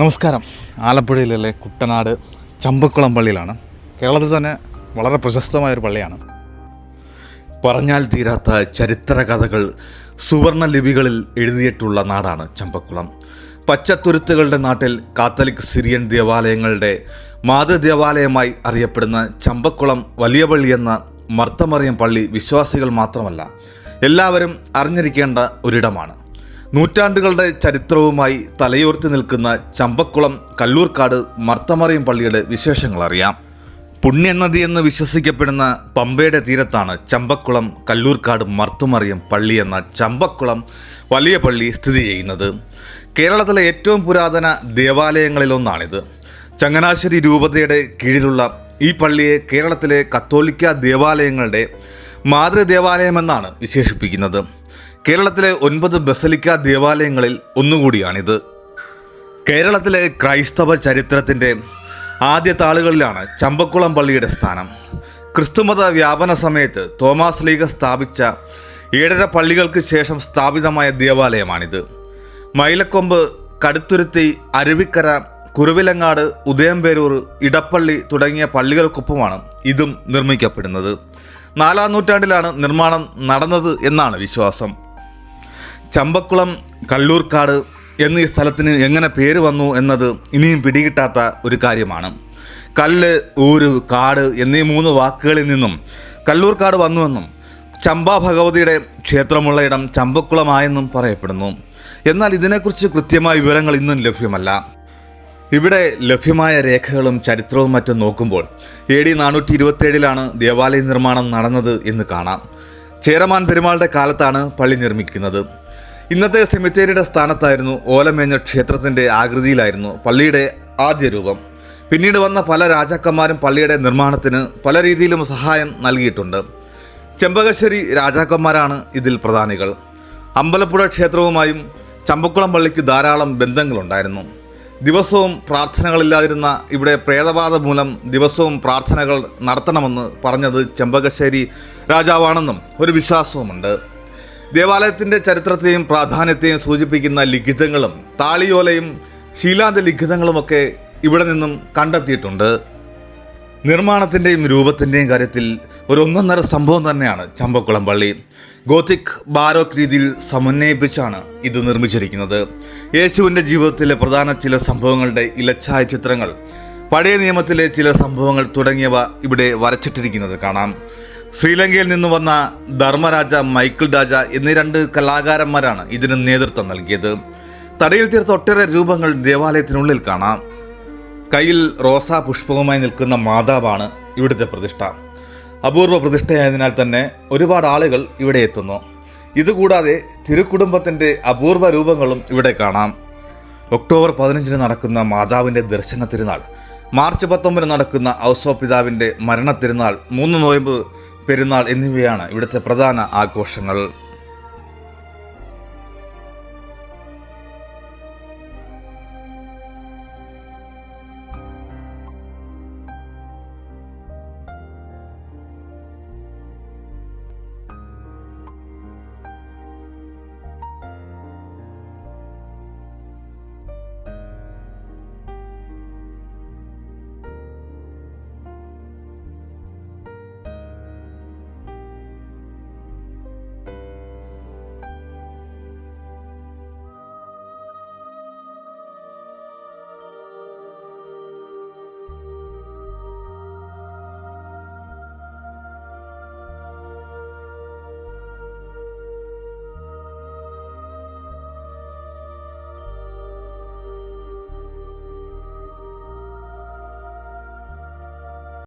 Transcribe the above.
നമസ്കാരം. ആലപ്പുഴയിലെ കുട്ടനാട് ചമ്പക്കുളം പള്ളിയിലാണ്. കേരളത്തിൽ തന്നെ വളരെ പ്രശസ്തമായ ഒരു പള്ളിയാണ്. പറഞ്ഞാൽ തീരാത്ത ചരിത്ര കഥകൾ സുവർണ ലിപികളിൽ എഴുതിയിട്ടുള്ള നാടാണ് ചമ്പക്കുളം. പച്ചത്തുരുത്തുകളുടെ നാട്ടിൽ കാത്തലിക് സിറിയൻ ദേവാലയങ്ങളുടെ മാതൃദേവാലയമായി അറിയപ്പെടുന്ന ചമ്പക്കുളം വലിയ പള്ളി എന്ന മർത്തമറിയം പള്ളി വിശ്വാസികൾ മാത്രമല്ല എല്ലാവരും അറിഞ്ഞിരിക്കേണ്ട ഒരിടമാണ്. നൂറ്റാണ്ടുകളുടെ ചരിത്രവുമായി തലയോർത്തി നിൽക്കുന്ന ചമ്പക്കുളം കല്ലൂർക്കാട് മർത്തമറിയം പള്ളിയുടെ വിശേഷങ്ങൾ അറിയാം. പുണ്യനദി എന്ന് വിശ്വസിക്കപ്പെടുന്ന പമ്പയുടെ തീരത്താണ് ചമ്പക്കുളം കല്ലൂർക്കാട് മർത്തുമറിയം പള്ളി എന്ന ചമ്പക്കുളം വലിയ പള്ളി സ്ഥിതി ചെയ്യുന്നത്. കേരളത്തിലെ ഏറ്റവും പുരാതന ദേവാലയങ്ങളിലൊന്നാണിത്. ചങ്ങനാശ്ശേരി രൂപതയുടെ കീഴിലുള്ള ഈ പള്ളിയെ കേരളത്തിലെ കത്തോലിക്ക ദേവാലയങ്ങളുടെ മാതൃദേവാലയമെന്നാണ് വിശേഷിപ്പിക്കുന്നത്. കേരളത്തിലെ ഒൻപത് ബസലിക്ക ദേവാലയങ്ങളിൽ ഒന്നുകൂടിയാണിത്. കേരളത്തിലെ ക്രൈസ്തവ ചരിത്രത്തിന്റെ ആദ്യ താളുകളിലാണ് ചമ്പക്കുളം പള്ളിയുടെ സ്ഥാനം. ക്രിസ്തുമത വ്യാപന സമയത്ത് തോമാസ് ലീഗ സ്ഥാപിച്ച ഏഴര പള്ളികൾക്ക് ശേഷം സ്ഥാപിതമായ ദേവാലയമാണിത്. മൈലക്കൊമ്പ് കടുത്തുരുത്തി അരുവിക്കര കുറുവിലങ്ങാട് ഉദയംപേരൂർ ഇടപ്പള്ളി തുടങ്ങിയ പള്ളികൾക്കൊപ്പമാണ് ഇതും നിർമ്മിക്കപ്പെടുന്നത്. നാലാം നൂറ്റാണ്ടിലാണ് നിർമ്മാണം നടന്നത് എന്നാണ് വിശ്വാസം. ചമ്പക്കുളം കല്ലൂർക്കാട് എന്നീ സ്ഥലത്തിന് എങ്ങനെ പേര് വന്നു എന്നത് ഇനിയും പിടികിട്ടാത്ത ഒരു കാര്യമാണ്. കല്ല് ഊര് കാട് എന്നീ മൂന്ന് വാക്കുകളിൽ നിന്നും കല്ലൂർക്കാട് വന്നുവെന്നും ചമ്പ ഭഗവതിയുടെ ക്ഷേത്രമുള്ള ഇടം ചമ്പക്കുളമായെന്നും പറയപ്പെടുന്നു. എന്നാൽ ഇതിനെക്കുറിച്ച് കൃത്യമായ വിവരങ്ങൾ ഇന്നും ലഭ്യമല്ല. ഇവിടെ ലഭ്യമായ രേഖകളും ചരിത്രവും മറ്റും നോക്കുമ്പോൾ എ ഡി നാനൂറ്റി ഇരുപത്തേഴിലാണ് ദേവാലയ നിർമ്മാണം നടന്നത് എന്ന് കാണാം. ചേരമാൻ പെരുമാളുടെ കാലത്താണ് പള്ളി നിർമ്മിക്കുന്നത്. ഇന്നത്തെ സെമിത്തേരിയുടെ സ്ഥാനത്തായിരുന്നു ഓലമേഞ്ഞ ക്ഷേത്രത്തിന്റെ ആകൃതിയിലായിരുന്നു പള്ളിയുടെ ആദ്യ രൂപം. പിന്നീട് വന്ന പല രാജാക്കന്മാരും പള്ളിയുടെ നിർമ്മാണത്തിന് പല രീതിയിലും സഹായം നൽകിയിട്ടുണ്ട്. ചെമ്പകശ്ശേരി രാജാക്കന്മാരാണ് ഇതിൽ പ്രധാനികൾ. അമ്പലപ്പുഴ ക്ഷേത്രവുമായും ചമ്പക്കുളം പള്ളിക്ക് ധാരാളം ബന്ധങ്ങളുണ്ടായിരുന്നു. ദിവസവും പ്രാർത്ഥനകളില്ലാതിരുന്ന ഇവിടെ പ്രേതബാധ മൂലം ദിവസവും പ്രാർത്ഥനകൾ നടത്തണമെന്ന് പറഞ്ഞത് ചെമ്പകശ്ശേരി രാജാവാണെന്നും ഒരു വിശ്വാസവുമുണ്ട്. ദേവാലയത്തിന്റെ ചരിത്രത്തെയും പ്രാധാന്യത്തെയും സൂചിപ്പിക്കുന്ന ലിഖിതങ്ങളും താളിയോലയും ശീലാന്ത ലിഖിതങ്ങളുമൊക്കെ ഇവിടെ നിന്നും കണ്ടെത്തിയിട്ടുണ്ട്. നിർമ്മാണത്തിന്റെയും രൂപത്തിന്റെയും കാര്യത്തിൽ ഒരു ഒന്നൊന്നര സംഭവം തന്നെയാണ് ചമ്പക്കുളം പള്ളി ഗോത്തിക് ബാരോക്ക് രീതിയിൽ സമന്വയിപ്പിച്ചാണ് ഇത് നിർമ്മിച്ചിരിക്കുന്നത്. യേശുവിന്റെ ജീവിതത്തിലെ പ്രധാന ചില സംഭവങ്ങളുടെ ഇലച്ചായ ചിത്രങ്ങൾ പഴയ നിയമത്തിലെ ചില സംഭവങ്ങൾ തുടങ്ങിയവ ഇവിടെ വരച്ചിട്ടിരിക്കുന്നത് കാണാം. ശ്രീലങ്കയിൽ നിന്ന് വന്ന ധർമ്മരാജ മൈക്കിൾ രാജ എന്നീ രണ്ട് കലാകാരന്മാരാണ് ഇതിന് നേതൃത്വം നൽകിയത്. തടയിൽ തീർത്ത ഒട്ടേറെ രൂപങ്ങൾ ദേവാലയത്തിനുള്ളിൽ കാണാം. കയ്യിൽ റോസാ പുഷ്പവുമായി നിൽക്കുന്ന മാതാവാണ് ഇവിടുത്തെ പ്രതിഷ്ഠ. അപൂർവ പ്രതിഷ്ഠയായതിനാൽ തന്നെ ഒരുപാട് ആളുകൾ ഇവിടെ എത്തുന്നു. ഇതുകൂടാതെ തിരുക്കുടുംബത്തിന്റെ അപൂർവ രൂപങ്ങളും ഇവിടെ കാണാം. ഒക്ടോബർ പതിനഞ്ചിന് നടക്കുന്ന മാതാവിന്റെ ദർശന തിരുനാൾ മാർച്ച് പത്തൊമ്പതിന് നടക്കുന്ന ഔസോ പിതാവിന്റെ മരണ തിരുനാൾ മൂന്ന് നോയമ്പ് പെരുന്നാൾ എന്നിവയാണ് ഇവിടുത്തെ പ്രധാന ആഘോഷങ്ങൾ.